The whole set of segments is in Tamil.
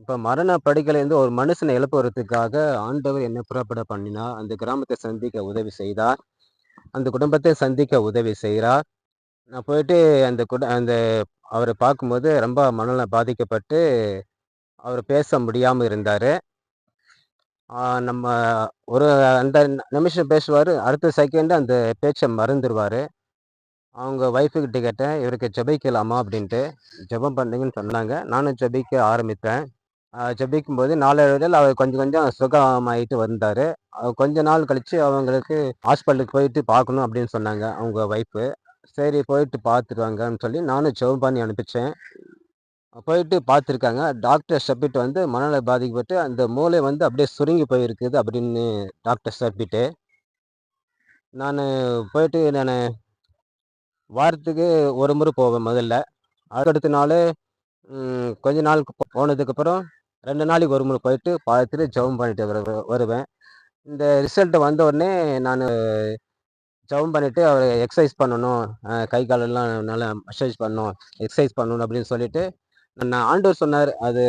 இப்போ மரண படுக்கையிலேருந்து ஒரு மனுஷனை எழுப்புறதுக்காக ஆண்டவர் என்ன புறப்பட பண்ணினா அந்த கிராமத்தை சந்திக்க உதவி செய்தார். அந்த குடும்பத்தை சந்திக்க உதவி செய்கிறார் நான் போயிட்டு அந்த குட அந்த அவரை பார்க்கும்போது ரொம்ப மனநலம் பாதிக்கப்பட்டு, அவர் பேச முடியாமல் இருந்தார் நம்ம ஒரு அந்த நிமிஷம் பேசுவார் அடுத்த செகண்ட் அந்த பேச்சை மறந்துடுவார் அவங்க ஒய்ஃபுக்கிட்ட கேட்டேன், "இவருக்கு ஜெபிக்கலாமா?" அப்படின்ட்டு. ஜெபம் பண்ணுங்கன்னு சொன்னாங்க. நானும் ஜெபிக்க ஆரம்பித்தேன். அ ஜெபிக்கும்போது நாளடைவில அவர் கொஞ்சம் கொஞ்சம் சுகமாயிட்டு வந்தார் கொஞ்ச நாள் கழித்து அவங்களுக்கு ஹாஸ்பிட்டலுக்கு போயிட்டு பார்க்கணும் அப்படின்னு சொன்னாங்க, அவங்க ஒய்ஃபு. சரி போயிட்டு பார்த்துருவாங்கன்னு சொல்லி நானும் ஜெபம் பண்ணி அனுப்பிச்சேன். போயிட்டு பார்த்துருக்காங்க. டாக்டர் சப்மிட் வந்து மனநல பாதிக்கப்பட்டு அந்த மூளை வந்து அப்படியே சுருங்கி போயிருக்குது அப்படின்னு டாக்டர் சப்மிட்டு. நான் போயிட்டு நான் வாரத்துக்கு ஒரு முறை போவேன் முதல்ல. அதுக்கடுத்த நாள் கொஞ்ச நாளுக்கு போனதுக்கப்புறம் ரெண்டு நாளைக்கு ஒரு முறை போயிட்டு பார்த்துட்டு ஜெபம் பண்ணிட்டு வருவேன். இந்த ரிசல்ட் வந்த உடனே நான் ஜெபம் பண்ணிவிட்டு அவரை எக்ஸசைஸ் பண்ணணும். கை காலெல்லாம் நல்லா மசாஜ் பண்ணணும். எக்ஸசைஸ் பண்ணணும் அப்படின்னு சொல்லிட்டு, நான் ஆண்டவர் சொன்னார் அது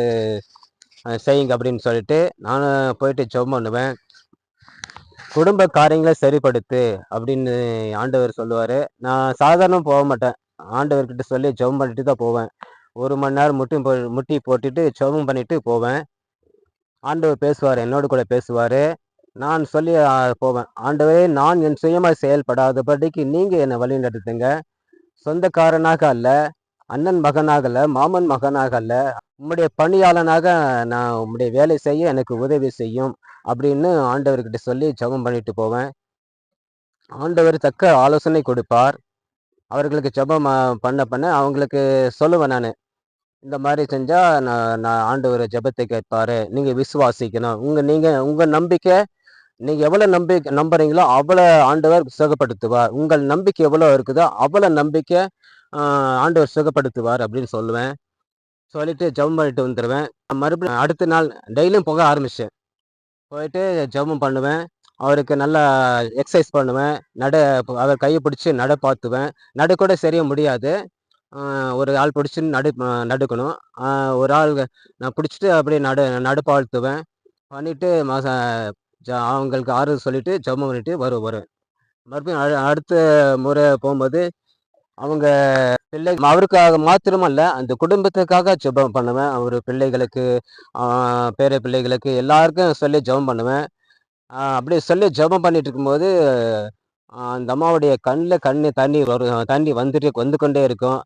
செய்யுங்க அப்படின்னு சொல்லிட்டு, நானும் போயிட்டு ஜெபம் பண்ணுவேன். குடும்ப காரியங்களை சரிப்படுத்து அப்படின்னு ஆண்டவர் சொல்லுவார் நான் சாதாரணமாக போக மாட்டேன். ஆண்டவர்கிட்ட சொல்லி ஜெபம் பண்ணிட்டு தான் போவேன். ஒரு மணி நேரம் முட்டி போ முட்டி போட்டுட்டு ஜெபம் பண்ணிவிட்டு போவேன். ஆண்டவர் பேசுவார் என்னோடு கூட பேசுவார் நான் சொல்லி போவேன். ஆண்டவரே நான் என் சுயமாக செயல்படாதபடிக்கு என்னை வழி நடத்துங்க சொந்தக்காரனாக அல்ல, அண்ணன் மகனாக அல்ல, மாமன் மகனாக அல்ல, உம்முடைய பணியாளனாக நான் உம்முடைய வேலை செய்ய எனக்கு உதவி செய்யும். அப்படின்னு ஆண்டவர்கிட்ட சொல்லி ஜெபம் பண்ணிட்டு போவேன். ஆண்டவர் தக்க ஆலோசனை கொடுப்பார். அவர்களுக்கு ஜெபம் பண்ண பண்ண அவங்களுக்கு சொல்லுவேன் நான் இந்த மாதிரி செஞ்சால் நான் நான் ஆண்டவர் ஜெபத்தை கேட்பார் நீங்கள் விசுவாசிக்கணும். உங்கள் நீங்கள் உங்கள் நம்பிக்கை நீங்கள் எவ்வளோ நம்பி நம்புறீங்களோ அவ்வளோ ஆண்டவர் சுகப்படுத்துவார். உங்கள் நம்பிக்கை எவ்வளோ இருக்குதோ அவ்வளோ நம்பிக்கை ஆண்டவர் சுகப்படுத்துவார் அப்படின்னு சொல்லுவேன். சொல்லிட்டு ஜெபம் பண்ணிட்டு வந்துடுவேன் மறுபடியும் அடுத்த நாள் டெய்லியும் போக ஆரம்பித்தேன் போயிட்டு ஜெபம் பண்ணுவேன். அவருக்கு நல்லா எக்ஸசைஸ் பண்ணுவேன். நட அவர் கையை பிடிச்சி நட பார்த்துவேன் நட கூட சரியாக முடியாது. ஒரு ஆள் பிடிச்சி நடு நடுக்கணும். ஒரு ஆள் நான் பிடிச்சிட்டு அப்படியே நடு நடுப்பாழ்த்துவேன். பண்ணிவிட்டு மச ஜ அவங்களுக்கு ஆறுதல் சொல்லிவிட்டு ஜெபம் பண்ணிவிட்டு வரு வருவேன். மறுபடியும் அடு அடுத்த முறை போகும்போது அவங்க பிள்ளை அவருக்காக மாத்திரமல்ல, அந்த குடும்பத்துக்காக ஜெபம் பண்ணுவேன். அவர் பிள்ளைகளுக்கு, பேர பிள்ளைகளுக்கு எல்லாருக்கும் சொல்லி ஜெபம் பண்ணுவேன். அப்படியே சொல்லி ஜெபம் பண்ணிட்டு இருக்கும்போது, அந்த அம்மாவுடைய கண்ணில் கண்ணு தண்ணி வரும் தண்ணி வந்துட்டு வந்து கொண்டே இருக்கும்.